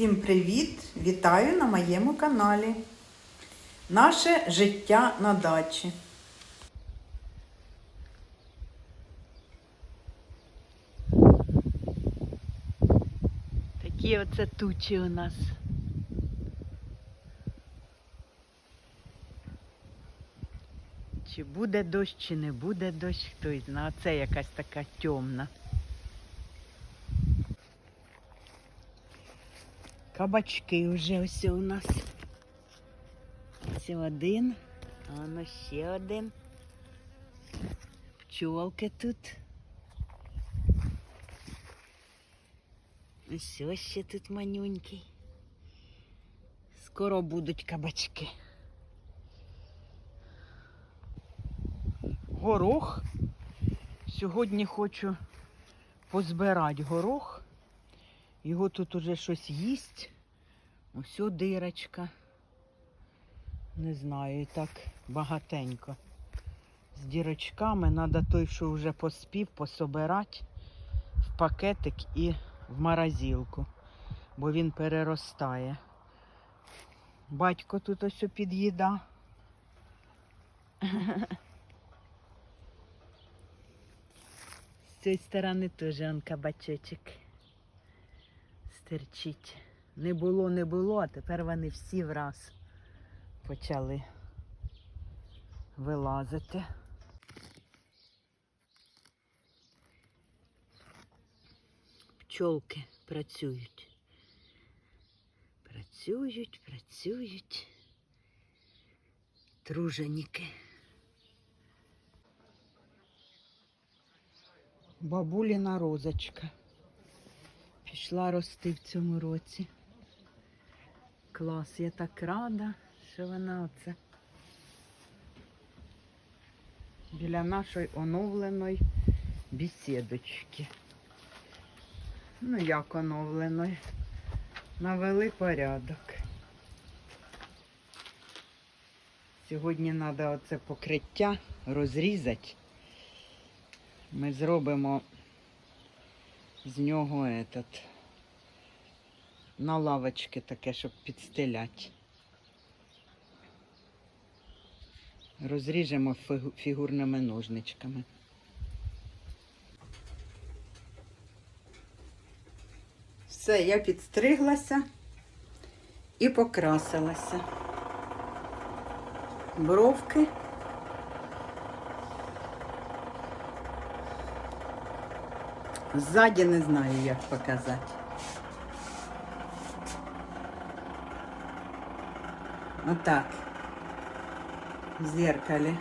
Всім привіт! Вітаю на моєму каналі. Наше життя на дачі. Такі оце тучі у нас. Чи буде дощ, чи не буде дощ, хтось знає. Це якась така темна. Кабачки вже ось у нас. Ось один, а воно ще один. Пчолки тут. Ось ще тут манюнький. Скоро будуть кабачки. Горох. Сьогодні хочу позбирати горох. Його тут уже щось їсть. Ось дирочка. Не знаю, і так багатенько. З дірочками треба той, що вже поспів, пособирати в пакетик і в морозилку, бо він переростає. Батько тут ось під'їда. цієї сторони теж он кабачочок стерчить. Не було, не було, а тепер вони всі враз почали вилазити. Пчолки працюють. Працюють, працюють. Труженіки. Бабуліна розочка. Пішла рости в цьому році. Клас, я так рада, що вона оце біля нашої оновленої бесідочки. Ну, як оновленої. Навели порядок. Сьогодні треба оце покриття розрізати. Ми зробимо з нього этот, на лавочки таке, щоб підстеляти. Розріжемо фігурними ножничками. Все, я підстриглася і покрасилася. Бровки. Ззаді не знаю, як показати. Отак. В зеркалі.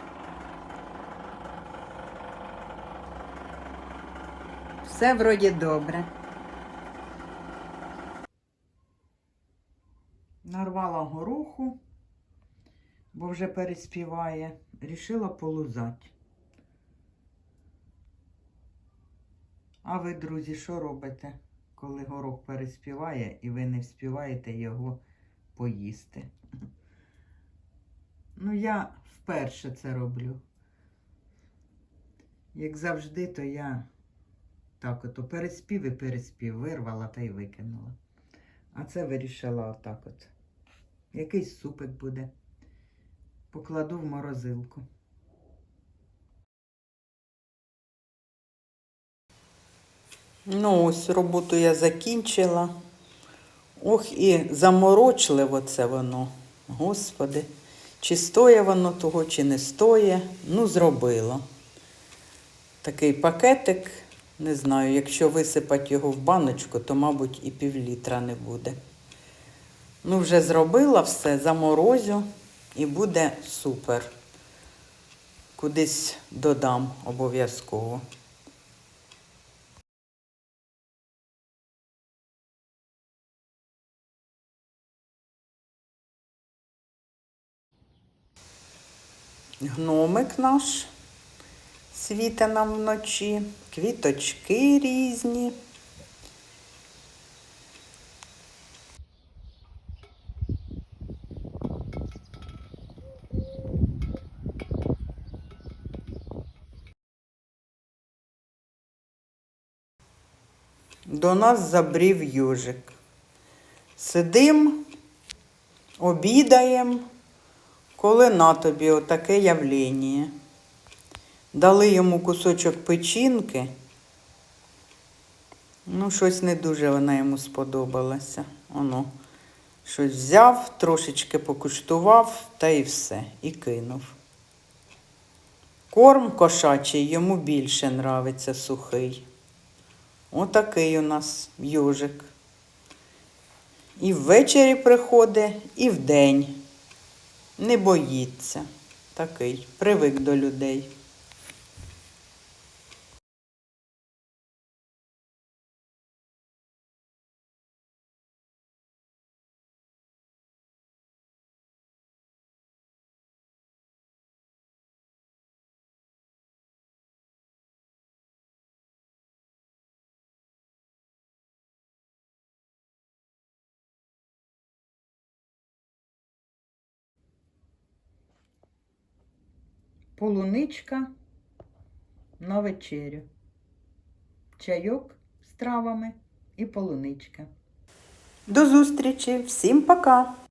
Все вроді добре. Нарвала гороху, бо вже переспіває. Рішила полузати. А ви, друзі, що робите, коли горох переспіває і ви не вспіваєте його поїсти? Ну, я вперше це роблю. Як завжди, то я так ото переспів і переспів, вирвала та й викинула. А це вирішила отак от. Якийсь супик буде. Покладу в морозилку. Ну, ось роботу я закінчила. Ох, і заморочливо це воно. Господи. Чи стоє воно того, чи не стоє. Ну, зробила. Такий пакетик. Не знаю, якщо висипати його в баночку, то, мабуть, і півлітра не буде. Ну, вже зробила все, заморозю і буде супер. Кудись додам обов'язково. гномик наш світе нам вночі, квіточки різні. До нас забрів южик. Сидим, обідаємо коли на тобі отаке явлення. Дали йому кусочок печінки. Ну, щось не дуже вона йому сподобалася. Оно, щось взяв, трошечки покуштував та і все, і кинув. Корм кошачий йому більше нравиться сухий. Отакий у нас йожик. І ввечері приходить, і вдень. Не боїться. Такий, привик до людей. Полуничка на вечерю. Чайок з травами і полуничка. До зустрічі! Всім пока!